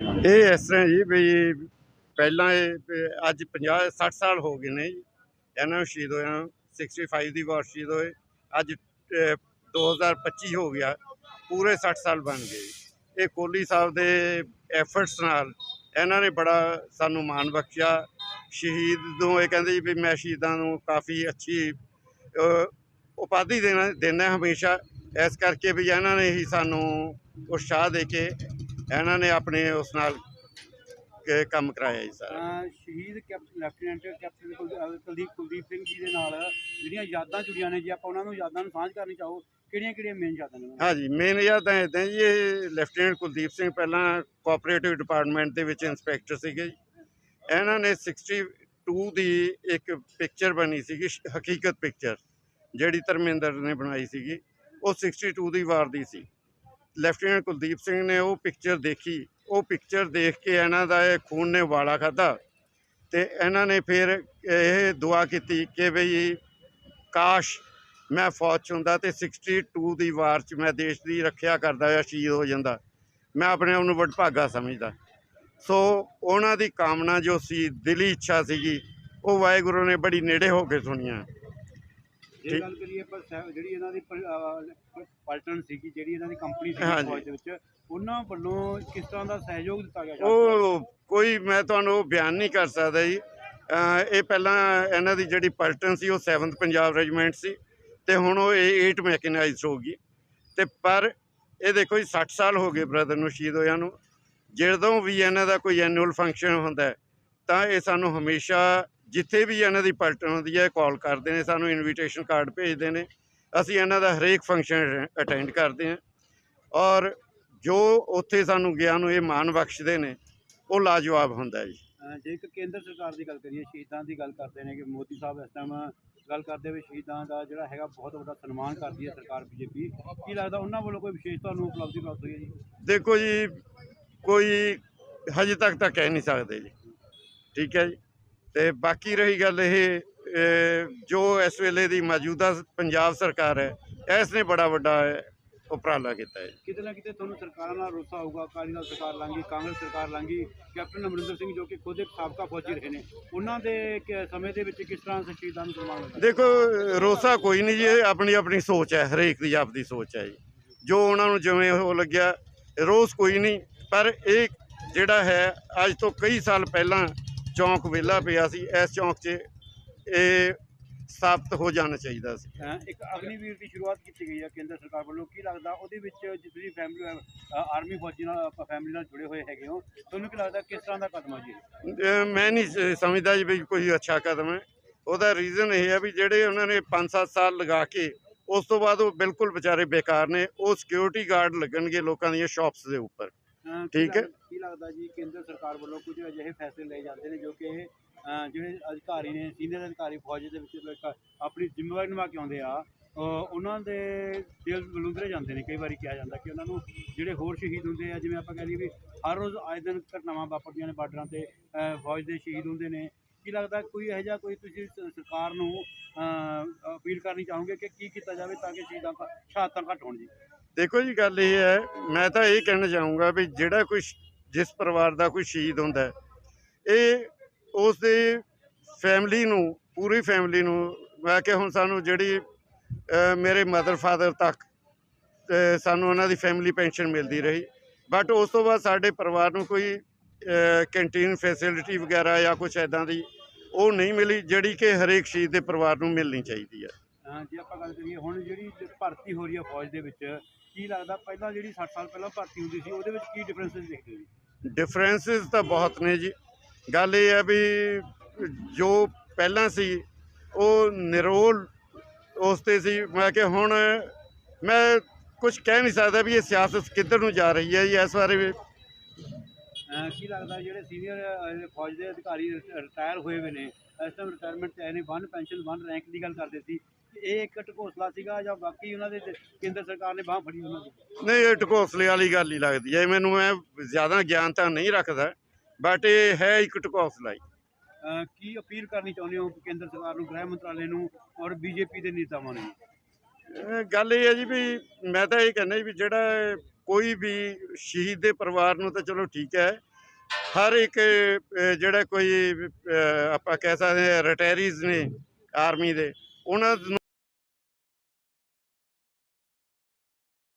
ਇਹ ਇਸ ਤਰ੍ਹਾਂ ਜੀ ਵੀ ਪਹਿਲਾਂ ਇਹ ਅੱਜ 50 60 ਸਾਲ ਹੋ ਗਏ ਨੇ ਜੀ। ਇਹਨਾਂ ਨੂੰ ਸ਼ਹੀਦ ਹੋਇਆ 65 ਦੀ ਵਾਰ ਸ਼ਹੀਦ ਹੋਏ। ਅੱਜ ਅਹ, 2025 ਹੋ ਗਿਆ ਪੂਰੇ 60 ਸਾਲ ਬਣ ਗਏ ਇਹ ਕੋਹਲੀ ਸਾਹਿਬ ਦੇ ਐਫਰਟਸ ਨਾਲ ਇਹਨਾਂ ਨੇ ਬੜਾ ਸਾਨੂੰ ਮਾਣ ਬਖਸ਼ਿਆ। ਸ਼ਹੀਦ ਨੂੰ ਇਹ ਕਹਿੰਦੇ ਜੀ ਵੀ ਮੈਂ ਸ਼ਹੀਦਾਂ ਨੂੰ ਕਾਫੀ ਅੱਛੀ ਉਪਾਧੀ ਦੇਣਾ ਦਿੰਦਾ ਹਮੇਸ਼ਾ। ਇਸ ਕਰਕੇ ਵੀ ਇਹਨਾਂ ਨੇ ਹੀ ਸਾਨੂੰ ਉਤਸ਼ਾਹ ਦੇ ਕੇ ਇਹਨਾਂ ਨੇ ਆਪਣੇ ਉਸ ਨਾਲ ਕ- ਕੰਮ ਕਰਾਇਆ ਜੀ ਸਾਰਾ। ਅਹ ਸ਼ਹੀਦ ਕੈਪਟਨ ਲੈਫਟੀਨੈਂਟ ਕੈਪਟਨ ਅਹ ਕੁਲਦੀਪ ਕੁਲਦੀਪ ਸਿੰਘ ਜੀ ਦੇ ਨਾਲ ਜਿਹੜੀਆਂ ਯਾਦਾਂ ਜੁੜੀਆਂ ਨੇ ਜੇ ਆਪਾਂ ਉਹਨਾਂ ਨੂੰ ਯਾਦਾਂ ਨੂੰ ਸਾਂਝ ਕਰਨੀ ਚਾਹੋ ਕਿਹੜੀਆਂ ਕਿਹੜੀਆਂ ਮੇਨ ਯਾਦਾਂ ਨੇ ਉਹਨਾਂ ਦੀਆਂ? ਹਾਂਜੀ ਮੇਨ ਯਾਦਾਂ ਇਦਾਂ ਜੀ ਇਹ ਲੈਫਟੀਨੈਂਟ ਕੁਲਦੀਪ ਸਿੰਘ ਪਹਿਲਾਂ ਕੋਆਪਰੇਟਿਵ ਡਿਪਾਰਟਮੈਂਟ ਦੇ ਵਿੱਚ ਇੰਸਪੈਕਟਰ ਸੀਗੇ ਜੀ। ਇਹਨਾਂ ਨੇ 62 ਦੀ ਇੱਕ ਪਿਕਚਰ ਬਣੀ ਸੀਗੀ ਸ਼- ਹਕੀਕਤ ਪਿਕਚਰ ਜਿਹੜੀ ਧਰਮਿੰਦਰ ਨੇ ਬਣਾਈ ਸੀਗੀ। ਉਹ 62 ਦੀ ਵਾਰ ਦੀ ਸੀ। ਲੈਫਟੀਨੈਂਟ ਕੁਲਦੀਪ ਸਿੰਘ ਨੇ ਉਹ ਪਿਕਚਰ ਦੇਖੀ। ਉਹ ਪਿਕਚਰ ਦੇਖ ਕੇ ਇਹਨਾਂ ਦਾ ਇਹ ਖੂਨ ਨੇ ਵਾਲਾ ਖਾਦਾ ਤੇ ਇਹਨਾਂ ਨੇ ਫਿਰ ਇਹ ਦੁਆ ਕੀਤੀ ਕਿ ਬਈ, ਕਾਸ਼ ਮੈਂ ਫੌਜ 'ਚ ਹੁੰਦਾ ਤੇ 62 ਦੀ ਵਾਰ 'ਚ ਮੈਂ ਦੇਸ਼ ਦੀ ਰੱਖਿਆ ਕਰਦਾ ਹੋਇਆ ਸ਼ਹੀਦ ਹੋ ਜਾਂਦਾ। ਮੈਂ ਆਪਣੇ ਆਪ ਨੂੰ ਵਡਭਾਗਾ ਸਮਝਦਾ। ਸੋ ਉਹਨਾਂ ਦੀ ਕਾਮਨਾ ਜੋ ਸੀ, ਦਿਲੀ ਇੱਛਾ ਸੀਗੀ, ਉਹ ਵਾਹਿਗੁਰੂ ਨੇ ਬੜੀ ਨੇੜੇ ਹੋ ਕੇ ਸੁਣੀਆਂ। ਜੇ ਠੀਕ। ਗੱਲ ਕਰੀਏ ਪਰ ਸਹਿ- ਜਿਹੜੀ ਇਹਨਾਂ ਦੀ ਪਲਟਨ ਸੀਗੀ ਜਿਹੜੀ ਇਹਨਾਂ ਦੀ ਕੰਪਨੀ ਸੀ ਹਾਂਜੀ। ਫੌਜ ਦੇ ਵਿੱਚ ਉਹਨਾਂ ਵੱਲੋਂ ਕਿਸ ਤਰ੍ਹਾਂ ਦਾ ਸਹਿਯੋਗ ਦਿੱਤਾ ਗਿਆ ਉਹ ਕੋਈ ਮੈਂ ਤੁਹਾਨੂੰ ਬਿਆਨ ਨਹੀਂ ਕਰ ਸਕਦਾ ਜੀ ਅਹ ਇਹ ਪਹਿਲਾਂ ਇਹਨਾਂ ਦੀ ਜਿਹੜੀ ਪਲਟਨ ਸੀ ਉਹ 7th ਪੰਜਾਬ ਰੈਜੀਮੈਂਟ ਸੀ ਤੇ ਹੁਣ ਉਹ 8 ਮੈਕਨਾਈਜ਼ਡ ਹੋ ਗਈ ਤੇ ਪਰ ਇਹ ਦੇਖੋ ਜੀ 60 ਸਾਲ ਹੋ ਗਏ ਬ੍ਰਦਰ ਨੂੰ ਸ਼ਹੀਦ ਹੋਇਆਂ ਨੂੰ ਜਦੋਂ ਵੀ ਇਹਨਾਂ ਦਾ ਕੋਈ ਐਨੂਅਲ ਫੰਕਸ਼ਨ ਹੁੰਦਾ ਹੈ, ਤਾਂ ਇਹ ਸਾਨੂੰ ਹਮੇਸ਼ਾ ਜਿੱਥੇ ਵੀ ਇਹਨਾਂ ਦੀ ਪਲਟਨ ਹੁੰਦੀ ਹੈ ਕਾਲ ਕਰਦੇ ਨੇ ਸਾਨੂੰ ਇਨਵੀਟੇਸ਼ਨ ਕਾਰਡ ਭੇਜਦੇ ਨੇ। ਅਸੀਂ ਇਹਨਾਂ ਦਾ ਹਰੇਕ ਫੰਕਸ਼ਨ ਅਟੈਂਡ ਕਰਦੇ ਹਾਂ। ਔਰ ਜੋ ਉੱਥੇ ਸਾਨੂੰ ਗਿਆ ਨੂੰ ਇਹ ਮਾਣ ਬਖਸ਼ਦੇ ਨੇ ਉਹ ਲਾਜਵਾਬ ਹੁੰਦਾ ਜੀ। ਅਹ ਜੇ ਇੱਕ ਕੇਂਦਰ ਸਰਕਾਰ ਦੀ ਗੱਲ ਕਰੀਏ ਸ਼ਹੀਦਾਂ ਦੀ ਗੱਲ ਕਰਦੇ ਨੇ ਕਿ ਮੋਦੀ ਸਾਹਿਬ ਇਸ ਟਾਈਮ ਗੱਲ ਕਰਦੇ ਹੋਏ ਸ਼ਹੀਦਾਂ ਦਾ ਜਿਹੜਾ ਹੈਗਾ ਬਹੁਤ ਵੱਡਾ ਸਨਮਾਨ ਕਰਦੀ ਹੈ ਸਰਕਾਰ ਬੀਜੇਪੀ। ਕੀ ਲੱਗਦਾ ਉਹਨਾਂ ਵੱਲੋਂ ਕੋਈ ਵਿਸ਼ੇਸ਼ ਤੁਹਾਨੂੰ ਉਪਲਬਧੀ ਪ੍ਰਾਪਤ ਹੋਈ ਹੈ ਜੀ? ਦੇਖੋ ਜੀ ਕੋਈ ਹਜੇ ਤੱਕ ਤਾਂ ਕਹਿ ਨਹੀਂ ਸਕਦੇ ਜੀ। ਠੀਕ ਹੈ ਜੀ। ਤੇ ਬਾਕੀ ਰਹੀ ਗੱਲ ਇਹ ਜੋ ਇਸ ਵੇਲੇ ਦੀ ਮੌਜੂਦਾ ਪੰਜਾਬ ਸਰਕਾਰ ਹੈ ਇਸ ਨੇ ਬੜਾ ਵੱਡਾ ਉਪਰਾਲਾ ਕੀਤਾ ਹੈ। ਕਿਤੇ ਨਾ ਕਿਤੇ ਤੁਹਾਨੂੰ ਸਰਕਾਰਾਂ ਨਾਲ ਰੋਸਾ ਹੋਊਗਾ ਅਕਾਲੀ ਦਲ ਸਰਕਾਰ ਲੰਘੀ ਕਾਂਗਰਸ ਸਰਕਾਰ ਲੰਘੀ ਕੈਪਟਨ ਅਮਰਿੰਦਰ ਸਿੰਘ ਜੋ ਕਿ ਖੁਦ ਇੱਕ ਸਾਬਕਾ ਫੌਜੀ ਰਹੇ ਨੇ ਉਹਨਾਂ ਦੇ ਸਮੇਂ ਦੇ ਵਿੱਚ ਕਿਸ ਤਰ੍ਹਾਂ ਸ਼ਹੀਦਾਂ ਨੂੰ ਸਨਮਾਨ ਦੇਖੋ ਰੋਸਾ ਕੋਈ ਨਹੀਂ ਜੀ ਇਹ ਆਪਣੀ ਆਪਣੀ ਸੋਚ ਹੈ ਹਰੇਕ ਦੀ ਆਪਦੀ ਸੋਚ ਹੈ ਜੀ। ਜੋ ਉਹਨਾਂ ਨੂੰ ਜਿਵੇਂ ਉਹ ਲੱਗਿਆ ਰੋਸ ਕੋਈ ਨਹੀਂ ਪਰ ਇਹ ਜਿਹੜਾ ਹੈ ਅੱਜ ਤੋਂ ਕਈ ਸਾਲ ਪਹਿਲਾਂ ਚੌਂਕ ਵਿਹਲਾ ਪਿਆ ਸੀ ਇਸ ਚੌਂਕ 'ਚ ਇਹ ਸਥਾਪਿਤ ਹੋ ਜਾਣਾ ਚਾਹੀਦਾ ਸੀ। ਅਹ ਇੱਕ ਅਗਨੀਵੀਰ ਦੀ ਸ਼ੁਰੂਆਤ ਕੀਤੀ ਗਈ ਹੈ ਕੇਂਦਰ ਸਰਕਾਰ ਵੱਲੋਂ। ਕੀ ਲੱਗਦਾ ਉਹਦੇ ਵਿੱਚ ਜਿਤਨੀ ਫੈਮਿਲੀ ਆਰਮੀ ਫੌਜੀ ਨਾਲ ਫੈਮਿਲੀ ਨਾਲ ਜੁੜੇ ਹੋਏ ਹੈਗੇ ਹੋ ਤੁਹਾਨੂੰ ਕੀ ਲੱਗਦਾ ਕਿਸ ਤਰ੍ਹਾਂ ਦਾ ਕਦਮ ਹੈ ਜੀ? ਇਹ? ਅਹ ਮੈਂ ਨਹੀਂ ਸ- ਸਮਝਦਾ ਜੀ ਵੀ ਕੋਈ ਅੱਛਾ ਕਦਮ ਹੈ। ਉਹਦਾ ਰੀਜ਼ਨ ਇਹ ਹੈ ਵੀ ਜਿਹੜੇ ਉਹਨਾਂ ਨੇ 5-7 ਸਾਲ ਲਗਾ ਕੇ ਉਸ ਤੋਂ ਬਾਅਦ ਉਹ ਬਿਲਕੁਲ ਵਿਚਾਰੇ ਬੇਕਾਰ ਨੇ। ਉਹ ਸਿਕਿਉਰਿਟੀ ਗਾਰਡ ਲੱਗਣਗੇ ਲੋਕਾਂ ਦੀਆਂ ਸ਼ਾਪਸ ਦੇ ਉੱਪਰ। ਅਹ ਕੀ ਠੀਕ ਹੈ। ਲੱਗਦਾ ਜੀ ਕੇਂਦਰ ਸਰਕਾਰ ਵੱਲੋਂ ਕੁਝ ਅਜਿਹੇ ਫੈਸਲੇ ਲਏ ਜਾਂਦੇ ਨੇ ਜੋ ਕਿ ਇਹ, ਜਿਹੜੇ ਅਧਿਕਾਰੀ ਨੇ ਸੀਨੀਅਰ ਅਧਿਕਾਰੀ ਫੌਜ ਦੇ ਵਿੱਚ ਇੱਕ ਆਪਣੀ ਜ਼ਿੰਮੇਵਾਰੀ ਨਿਭਾ ਕੇ ਆਉਂਦੇ ਆ ਉਹਨਾਂ ਦੇ ਦਿਲ ਬਲੁੰਦਰੇ ਜਾਂਦੇ ਨੇ ਕਈ ਵਾਰੀ ਕਿਹਾ ਜਾਂਦਾ ਕਿ ਉਹਨਾਂ ਨੂੰ ਜਿਹੜੇ ਹੋਰ ਸ਼ਹੀਦ ਹੁੰਦੇ ਆ ਜਿਵੇਂ ਆਪਾਂ ਕਹਿ ਲਈਏ ਵੀ ਹਰ ਰੋਜ਼ ਆਏ ਦਿਨ ਘਟਨਾਵਾਂ ਵਾਪਰਦੀਆਂ ਨੇ ਬਾਰਡਰਾਂ ਤੇ ਫੌਜ ਦੇ ਸ਼ਹੀਦ ਹੁੰਦੇ ਨੇ। ਕੀ ਲੱਗਦਾ ਕੋਈ ਇਹੋ ਜਿਹਾ ਕੋਈ ਤੁਸੀਂ ਸਰਕਾਰ ਨੂੰ ਅਪੀਲ ਕਰਨੀ ਚਾਹੋਗੇ ਕਿ ਕੀ ਕੀਤਾ ਜਾਵੇ ਤਾਂ ਕਿ ਸ਼ਹੀਦਾਂ ਸ਼ਹਾਦਤਾਂ ਘੱਟ ਹੋਣ ਜੀ? ਦੇਖੋ ਜੀ ਗੱਲ ਇਹ ਹੈ ਮੈਂ ਤਾਂ ਇਹ ਕਹਿਣਾ ਚਾਹੂੰਗਾ ਵੀ ਜਿਹੜਾ ਕੋਈ ਜਿਸ ਪਰਿਵਾਰ ਦਾ ਕੋਈ ਸ਼ਹੀਦ ਹੁੰਦਾ ਹੈ, ਇਹ ਉਸ ਦੇ ਫੈਮਿਲੀ ਨੂੰ ਪੂਰੀ ਫੈਮਿਲੀ ਨੂੰ ਮੈਂ ਕਿ ਹੁਣ ਸਾਨੂੰ ਜਿਹੜੀ ਮੇਰੇ ਮਦਰ ਫਾਦਰ ਤੱਕ ਸਾਨੂੰ ਉਹਨਾਂ ਦੀ ਫੈਮਿਲੀ ਪੈਨਸ਼ਨ ਮਿਲਦੀ ਰਹੀ। ਬਟ ਉਸ ਤੋਂ ਬਾਅਦ ਸਾਡੇ ਪਰਿਵਾਰ ਨੂੰ ਕੋਈ ਕੈਂਟੀਨ ਫੈਸਿਲਿਟੀ ਵਗੈਰਾ ਜਾਂ ਕੁਝ ਐਦਾਂ ਦੀ ਉਹ ਨਹੀਂ ਮਿਲੀ ਜਿਹੜੀ ਕਿ ਹਰੇਕ ਸ਼ਹੀਦ ਦੇ ਪਰਿਵਾਰ ਨੂੰ ਮਿਲਣੀ ਚਾਹੀਦੀ ਹੈ। ਹਾਂ ਜੇ ਆਪਾਂ ਗੱਲ ਕਰੀਏ ਹੁਣ ਜਿਹੜੀ ਭਰਤੀ ਹੋ ਰਹੀ ਹੈ ਫੌਜ ਦੇ ਵਿੱਚ ਕੀ ਲੱਗਦਾ ਪਹਿਲਾਂ ਜਿਹੜੀ 60 ਸਾਲ ਪਹਿਲਾਂ ਭਰਤੀ ਹੁੰਦੀ ਸੀ ਉਹਦੇ ਵਿੱਚ ਕੀ ਡਿਫਰੈਂਸਸ ਦੇਖਦੇ ਹੋ ਜੀ? ਡਿਫਰੈਂਸਸ ਤਾਂ ਬਹੁਤ ਨੇ ਜੀ। ਗੱਲ ਇਹ ਹੈ ਵੀ ਜੋ ਪਹਿਲਾਂ ਸੀ ਉਹ ਨਿਰੋਲ ਉਸ ਤੇ ਸੀ। ਮੈਂ ਕਿ ਹੁਣ ਮੈਂ ਕੁਝ ਕਹਿ ਨਹੀਂ ਸਕਦਾ ਵੀ ਇਹ ਸਿਆਸਤ ਕਿੱਧਰ ਨੂੰ ਜਾ ਰਹੀ ਹੈ ਜੀ ਇਸ ਬਾਰੇ ਵੀ। ਅਹ ਕੀ ਲੱਗਦਾ ਜਿਹੜੇ ਸੀਨੀਅਰ ਫੌਜ ਦੇ ਅਧਿਕਾਰੀ ਰਿਟਾਇਰ ਹੋਏ ਹੋਏ ਨੇ ਇਸ ਟਾਈਮ ਰਿਟਾਇਰਮੈਂਟ ਤੇ ਆਏ ਨੇ ਵਨ ਪੈਨਸ਼ਨ ਵਨ ਰੈਂਕ ਦੀ ਗੱਲ ਕਰਦੇ ਸੀ। ਇਹ ਇੱਕ ਢਕੋਸਲਾ ਸੀਗਾ ਜਾਂ ਬਾਕੀ ਉਹਨਾਂ ਦੇ ਕੇਂਦਰ ਸਰਕਾਰ ਨੇ ਬਾਹ ਫੜੀ ਉਹਨਾਂ ਦੀ। ਨਹੀਂ ਇਹ ਢਕੋਸਲੇ ਵਾਲੀ ਗੱਲ ਹੀ ਲੱਗਦੀ ਹੈ। ਮੈਨੂੰ ਮੈਂ ਜ਼ਿਆਦਾ ਗਿਆਨ ਤਾਂ ਨਹੀਂ ਰੱਖਦਾ ਬਟ ਇਹ ਹੈ ਇੱਕ ਢਕੋਸਲਾ ਹੀ। ਅਹ ਕੀ ਅਪੀਲ ਕਰਨੀ ਚਾਹੁੰਦੇ ਹੋ ਕੇਂਦਰ ਸਰਕਾਰ ਨੂੰ ਗ੍ਰਹਿ ਮੰਤਰਾਲੇ ਨੂੰ ਔਰ ਬੀਜੇਪੀ ਦੇ ਨੇਤਾਵਾਂ ਨੂੰ? ਅਹ ਗੱਲ ਇਹ ਹੈ ਜੀ ਵੀ ਮੈਂ ਤਾਂ ਇਹ ਕਹਿੰਦਾ ਜੀ ਵੀ ਜਿਹੜਾ ਕੋਈ ਵੀ ਸ਼ਹੀਦ ਦੇ ਪਰਿਵਾਰ ਨੂੰ ਤਾਂ ਚਲੋ ਠੀਕ ਹੈ। ਹਰ ਇੱਕ ਅਹ, ਜਿਹੜਾ ਕੋਈ ਅਹ, ਆਪਾਂ ਕਹਿ ਸਕਦੇ ਹਾਂ ਰਿਟਾਇਰੀਜ਼ ਨੇ ਆਰਮੀ ਦੇ ਉਹਨਾਂ